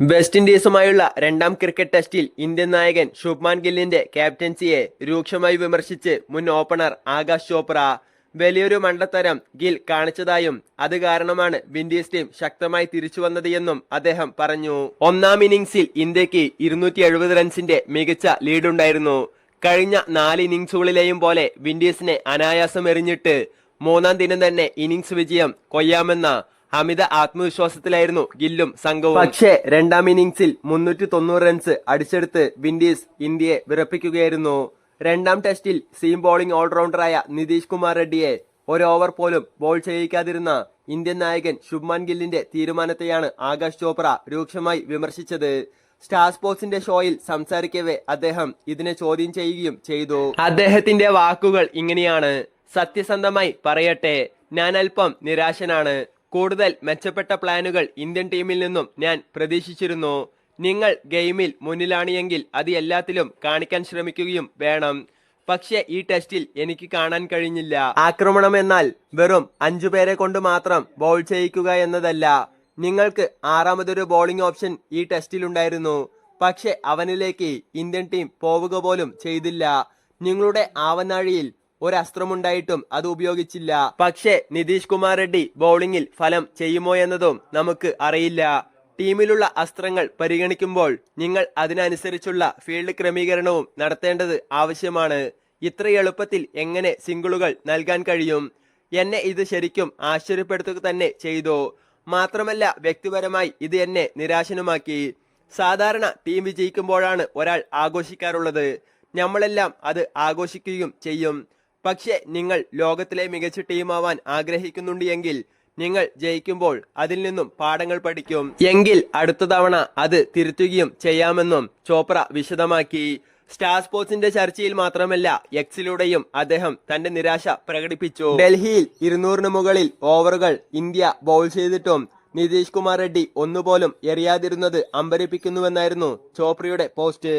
West ഇൻഡീസുമായുള്ള രണ്ടാം cricket ടെസ്റ്റിൽ Indian നായകൻ ശുഭ്മാൻ ഗില്ലിന്റെ ക്യാപ്റ്റൻസിയെ രൂക്ഷമായി വിമർശിച്ച് മുൻ ഓപ്പണർ ആകാശ് ചോപ്ര. വലിയൊരു മണ്ടത്തരം ഗിൽ കാണിച്ചതായും അത് കാരണമാണ് വിൻഡീസ് ടീം ശക്തമായി തിരിച്ചു വന്നത് എന്നും അദ്ദേഹം പറഞ്ഞു. ഒന്നാം ഇന്നിംഗ്സിൽ ഇന്ത്യയ്ക്ക് ഇരുന്നൂറ്റി എഴുപത് റൺസിന്റെ മികച്ച ലീഡുണ്ടായിരുന്നു. കഴിഞ്ഞ നാല് ഇന്നിംഗ്സുകളിലെയും പോലെ വിൻഡീസിനെ അനായാസം എറിഞ്ഞിട്ട് മൂന്നാം ദിനം തന്നെ ഇന്നിംഗ്സ് വിജയം കൊയ്യാമെന്ന അമിത ആത്മവിശ്വാസത്തിലായിരുന്നു ഗില്ലും സംഘവും. പക്ഷേ രണ്ടാം ഇന്നിംഗ്സിൽ മുന്നൂറ്റി തൊണ്ണൂറ് റൺസ് അടിച്ചെടുത്ത് വിൻഡീസ് ഇന്ത്യയെ വിറപ്പിക്കുകയായിരുന്നു. രണ്ടാം ടെസ്റ്റിൽ സീം ബോളിംഗ് ഓൾറൗണ്ടറായ നിതീഷ് കുമാർ റെഡ്ഡിയെ ഒരു ഓവർ പോലും ബോൾ ചെയ്യിക്കാതിരുന്ന ഇന്ത്യൻ നായകൻ ശുഭ്മാൻ ഗില്ലിന്റെ തീരുമാനത്തെയാണ് ആകാശ് ചോപ്ര രൂക്ഷമായി വിമർശിച്ചത്. സ്റ്റാർ സ്പോർട്സിന്റെ ഷോയിൽ സംസാരിക്കവേ അദ്ദേഹം ഇതിനെ ചോദ്യം ചെയ്യുകയും ചെയ്തു. അദ്ദേഹത്തിന്റെ വാക്കുകൾ ഇങ്ങനെയാണ്. സത്യസന്ധമായി പറയട്ടെ ഞാൻ അല്പം നിരാശനാണ്. കൂടുതൽ മെച്ചപ്പെട്ട പ്ലാനുകൾ ഇന്ത്യൻ ടീമിൽ നിന്നും ഞാൻ പ്രതീക്ഷിച്ചിരുന്നു. നിങ്ങൾ ഗെയിമിൽ മുന്നിലാണ് എങ്കിൽ അത് എല്ലാത്തിലും കാണിക്കാൻ ശ്രമിക്കുകയും വേണം. പക്ഷേ ഈ ടെസ്റ്റിൽ എനിക്ക് കാണാൻ കഴിഞ്ഞില്ല. ആക്രമണം എന്നാൽ വെറും അഞ്ചു പേരെ കൊണ്ട് മാത്രം ബോൾ ചെയ്യിക്കുക എന്നതല്ല. നിങ്ങൾക്ക് ആറാമതൊരു ബോളിംഗ് ഓപ്ഷൻ ഈ ടെസ്റ്റിൽ ഉണ്ടായിരുന്നു. പക്ഷെ അവനിലേക്ക് ഇന്ത്യൻ ടീം പോവുക പോലും ചെയ്തില്ല. നിങ്ങളുടെ ആവനാഴിയിൽ ഒരു അസ്ത്രമുണ്ടായിട്ടും അത് ഉപയോഗിച്ചില്ല. പക്ഷേ നിതീഷ് കുമാർ റെഡ്ഡി ബൗളിംഗിൽ ഫലം ചെയ്യുമോ എന്നതും നമുക്ക് അറിയില്ല. ടീമിലുള്ള അസ്ത്രങ്ങൾ പരിഗണിക്കുമ്പോൾ നിങ്ങൾ അതിനനുസരിച്ചുള്ള ഫീൽഡ് ക്രമീകരണവും നടത്തേണ്ടത് ആവശ്യമാണ്. ഇത്ര എളുപ്പത്തിൽ എങ്ങനെ സിംഗിളുകൾ നൽകാൻ കഴിയും? എന്നെ ഇത് ശരിക്കും ആശ്ചര്യപ്പെടുത്തുക തന്നെ ചെയ്തു. മാത്രമല്ല വ്യക്തിപരമായി ഇത് എന്നെ നിരാശനുമാക്കി. സാധാരണ ടീം വിജയിക്കുമ്പോഴാണ് ഒരാൾ ആഘോഷിക്കാറുള്ളത്. നമ്മളെല്ലാം അത് ആഘോഷിക്കുകയും ചെയ്യും. പക്ഷേ നിങ്ങൾ ലോകത്തിലെ മികച്ച ടീമാവാൻ ആഗ്രഹിക്കുന്നുണ്ട് എങ്കിൽ നിങ്ങൾ ജയിക്കുമ്പോൾ അതിൽ നിന്നും പാഠങ്ങൾ പഠിക്കും. എങ്കിൽ അടുത്ത തവണ അത് തിരുത്തുകയും ചെയ്യാമെന്നും ചോപ്ര വിശദമാക്കി. സ്റ്റാർ സ്പോർട്സിന്റെ ചർച്ചയിൽ മാത്രമല്ല എക്സിലൂടെയും അദ്ദേഹം തന്റെ നിരാശ പ്രകടിപ്പിച്ചു. ഡൽഹിയിൽ ഇരുന്നൂറിന് മുകളിൽ ഓവറുകൾ ഇന്ത്യ ബൗൾ ചെയ്തിട്ടും നിതീഷ് കുമാർ റെഡ്ഡി ഒന്നുപോലും എറിയാതിരുന്നത് അമ്പരിപ്പിക്കുന്നുവെന്നായിരുന്നു ചോപ്രയുടെ പോസ്റ്റ്.